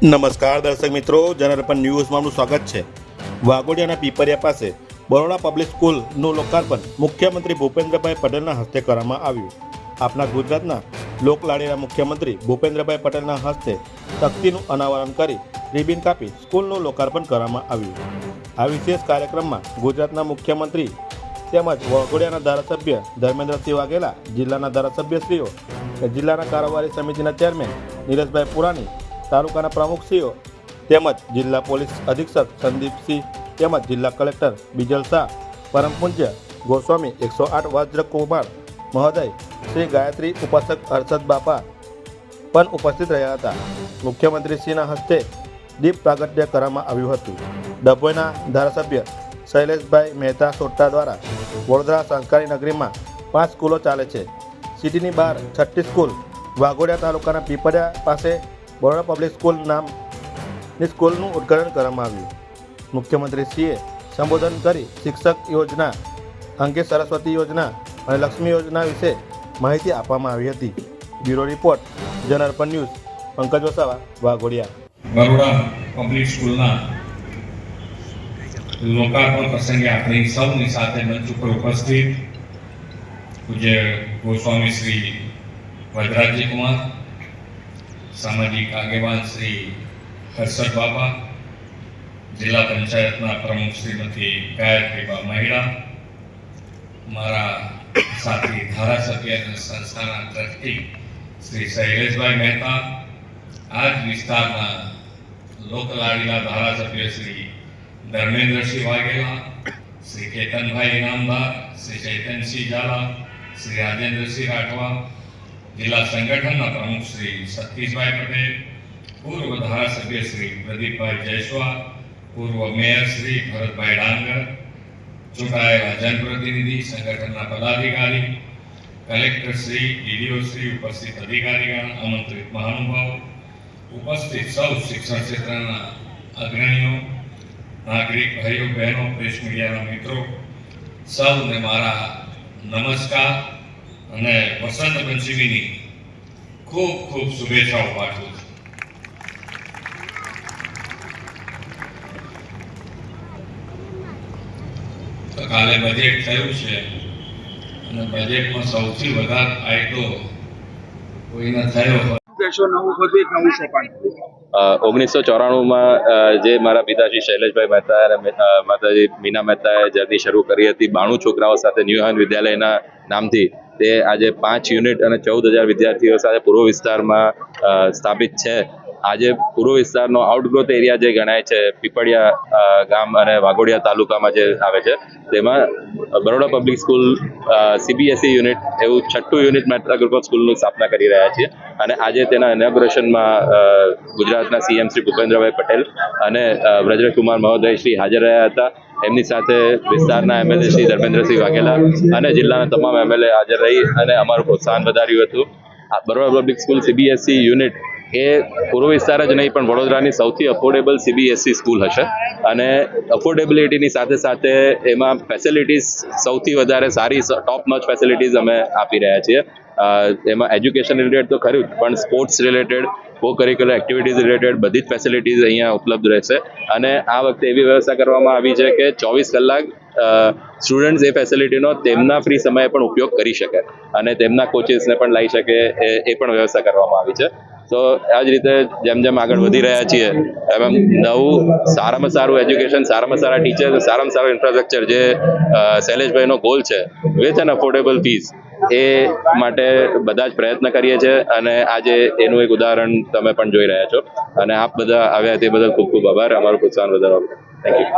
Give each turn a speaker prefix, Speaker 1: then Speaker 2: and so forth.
Speaker 1: નમસ્કાર દર્શક મિત્રો જનરપન ન્યૂઝમાં આપનું સ્વાગત છે. વાઘોડિયાના પીપરિયા પાસે બરોડા પબ્લિક સ્કૂલનું લોકાર્પણ મુખ્યમંત્રી ભૂપેન્દ્રભાઈ પટેલના હસ્તે કરવામાં આવ્યું. આપણા ગુજરાતના લોકલાડીના મુખ્યમંત્રી ભૂપેન્દ્રભાઈ પટેલના હસ્તે તકતીનું અનાવરણ કરી રિબિન કાપી સ્કૂલનું લોકાર્પણ કરવામાં આવ્યું. આ વિશેષ કાર્યક્રમમાં ગુજરાતના મુખ્યમંત્રી તેમજ વાઘોડિયાના ધારાસભ્ય ધર્મેન્દ્રસિંહ વાઘેલા, જિલ્લાના ધારાસભ્યશ્રીઓ, જિલ્લાના કારોબારી સમિતિના ચેરમેન નીરજભાઈ પુરાણી તાલુકાના પ્રમુખશ્રીઓ તેમજ જિલ્લા પોલીસ અધિક્ષક સંદીપસિંહ તેમજ જિલ્લા કલેક્ટર બિજલ શાહ, પરમ પૂજ્ય ગોસ્વામી એકસો આઠ વજ્રકુમાર મહોદય શ્રી ગાયત્રી, ઉપાસક હર્ષદ બાપા પણ ઉપસ્થિત રહ્યા હતા. મુખ્યમંત્રીશ્રીના હસ્તે દીપ પ્રાગટ્ય કરવામાં આવ્યું હતું. ડભોઈના ધારાસભ્ય શૈલેષભાઈ મહેતા સોટ્ટા દ્વારા વડોદરા સંકારી નગરીમાં પાંચ સ્કૂલો ચાલે છે. સિટીની બહાર છઠ્ઠી સ્કૂલ વાઘોડિયા તાલુકાના પીપળિયા પાસે બરોડા પબ્લિક સ્કૂલ નામની સ્કૂલનું ઉદ્ઘાટન કરવામાં આવ્યું. મુખ્યમંત્રીશ્રીએ સંબોધન કરી શિક્ષક યોજના અંગે સરસ્વતી યોજના અને લક્ષ્મી યોજના વિશે માહિતી આપવામાં આવી હતી. Bureau report Janarpan news, Pankaj Vasava, Waghodia.
Speaker 2: Baroda Public સ્કૂલના લોકાર્પણ પ્રસંગે આપણી સૌની સાથે મંચ ઉપર ઉપસ્થિત પૂજ્ય ગોસ્વામી શ્રી વજરાજી કુમાર સામાજિક આગેવાન શ્રી હર્ષદ બાબા જિલ્લા પંચાયતના પ્રમુખ શ્રીમતી ગાયત્રીબા મહિડા, મારા સાથી ધારાસભ્ય અને સંસ્થાના ટ્રસ્ટી શ્રી શૈલેષભાઈ મહેતા આ જ વિસ્તારના લોકલાડીલા ધારાસભ્ય શ્રી ધર્મેન્દ્રસિંહ વાઘેલા, શ્રી કેતનભાઈ ઇનામદાર, શ્રી ચૈતનસિંહ ઝાલા, શ્રી રાજેન્દ્રસિંહ રાઠવા જિલ્લા સંગઠનના પ્રમુખ શ્રી સતીશભાઈ પટેલ પૂર્વ ધારાસભ્ય શ્રી પ્રદીપભાઈ જયસ્વાલ પૂર્વ મેયર શ્રી ભરતભાઈ ડાંગર ચૂંટાયેલા જનપ્રતિનિધિ સંગઠનના પદાધિકારી કલેક્ટર શ્રી ડીડીઓ શ્રી ઉપસ્થિત અધિકારીગણ આમંત્રિત મહાનુભાવો ઉપસ્થિત સૌ શિક્ષણ ક્ષેત્રના અગ્રણીઓ નાગરિક ભાઈઓ બહેનો પ્રેસ મીડિયાના મિત્રો સૌને મારા નમસ્કાર અને વસંત પંચમીની ખૂબ ખૂબ શુભેચ્છાઓ પાઠવું છું. તો કાલે બજેટ થયું છે અને બજેટમાં સૌથી વધારે ફાયદો કોઈને થયો
Speaker 3: ઓગણીસો ચોરાણુંમાં જે મારા પિતાશ્રી શૈલેષભાઈ મહેતા અને માતાજી મીના મહેતાએ જર્ની શરૂ કરી હતી. બાણું છોકરાઓ સાથે ન્યૂ હેવન વિદ્યાલયના નામથી તે આજે પાંચ યુનિટ અને ચૌદ હજાર વિદ્યાર્થીઓ સાથે પૂર્વ વિસ્તારમાં સ્થાપિત છે. આજે પૂર્વ વિસ્તારનો આઉટગ્રોથ એરિયા જે ગણાય છે, પીપળિયા ગામ અને વાઘોડિયા તાલુકામાં જે આવે છે, તેમાં Baroda Public School CBSE unit એવું છઠ્ઠું યુનિટ મેટ્રા ગ્રુપ ઓફ સ્કૂલની સ્થાપના કરી રહ્યા છીએ. અને આજે તેના ઇનોગ્રેશનમાં ગુજરાતના સીએમ શ્રી ભૂપેન્દ્રભાઈ પટેલ અને વ્રજકુમાર મહોદય શ્રી હાજર રહ્યા હતા. એમની સાથે વિસ્તારના એમએલએ શ્રી ધર્મેન્દ્રસિંહ વાઘેલા અને જિલ્લાના તમામ એમએલએ હાજર રહી અને અમારું પ્રોત્સાહન વધાર્યું હતું. આ Baroda Public School CBSE unit એ પૂર્વ વિસ્તાર જ નહીં પણ વડોદરાની સૌથી અફોર્ડેબલ સીબીએસઈ સ્કૂલ હશે. અને અફોર્ડેબિલિટીની સાથે સાથે એમાં ફેસિલિટીઝ સૌથી વધારે સારી ટોપ નોચ ફેસિલિટીઝ અમે આપી રહ્યા છીએ. એમાં એજ્યુકેશન રિલેટેડ તો ખરું જ, પણ sports related co curricular activities related બધી જ ફેસિલિટીઝ અહીંયા ઉપલબ્ધ રહેશે. અને આ વખતે એવી વ્યવસ્થા કરવામાં આવી છે કે ચોવીસ કલાક સ્ટુડન્ટ્સ એ ફેસિલિટીનો તેમના ફ્રી સમયે પણ ઉપયોગ કરી શકે. અને તેમના કોચિસને પણ લઈ શકે, એ પણ વ્યવસ્થા કરવામાં આવી છે. તો આ જ રીતે જેમ જેમ આગળ વધી રહ્યા છીએ, એમ એમ નવું, સારામાં સારું એજ્યુકેશન સારામાં સારા ટીચર સારામાં સારું ઇન્ફ્રાસ્ટ્રક્ચર જે શૈલેષભાઈનો ગોલ છે વિથ એન અફોર્ડેબલ ફીસ એ માટે બધા જ પ્રયત્ન કરીએ છીએ અને આજે એનું એક ઉદાહરણ તમે પણ જોઈ રહ્યા છો. અને આપ બધા આવ્યા તે બદલ ખૂબ ખૂબ આભાર. અમારું પ્રોત્સાહન બદલ થેન્ક યુ